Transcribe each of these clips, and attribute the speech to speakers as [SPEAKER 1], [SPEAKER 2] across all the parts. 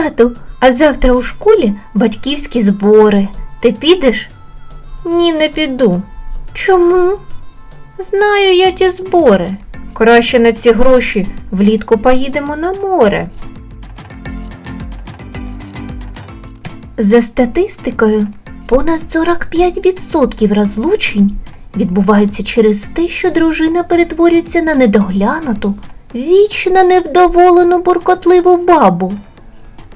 [SPEAKER 1] Тату, а завтра у школі батьківські збори. Ти підеш? Ні, не піду. Чому? Знаю я ті збори. Краще на ці гроші влітку поїдемо на море. За статистикою, понад 45% розлучень відбувається через те, що дружина перетворюється на недоглянуту, вічно невдоволену буркотливу бабу.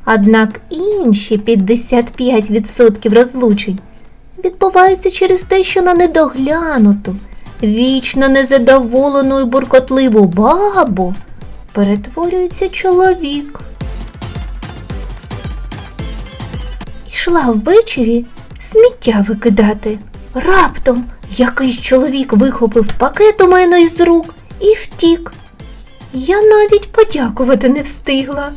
[SPEAKER 1] Однак інші 55% розлучень відбуваються через те, що на недоглянуту, вічно незадоволену і буркотливу бабу перетворюється чоловік. Йшла ввечері сміття викидати. Раптом якийсь чоловік вихопив пакет у мене із рук і втік. Я навіть подякувати не встигла.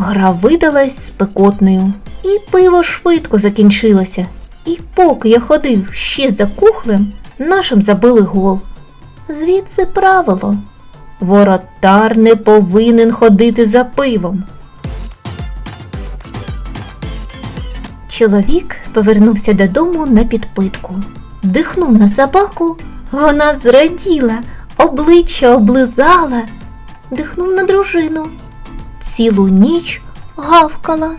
[SPEAKER 1] Гра видалась спекотною, і пиво швидко закінчилося. І поки я ходив ще за кухлем, нашим забили гол. Звідси правило. Воротар не повинен ходити за пивом. Чоловік повернувся додому на підпитку. Дихнув на собаку, вона зраділа, обличчя облизала, дихнув на дружину. Цілу ніч гавкала.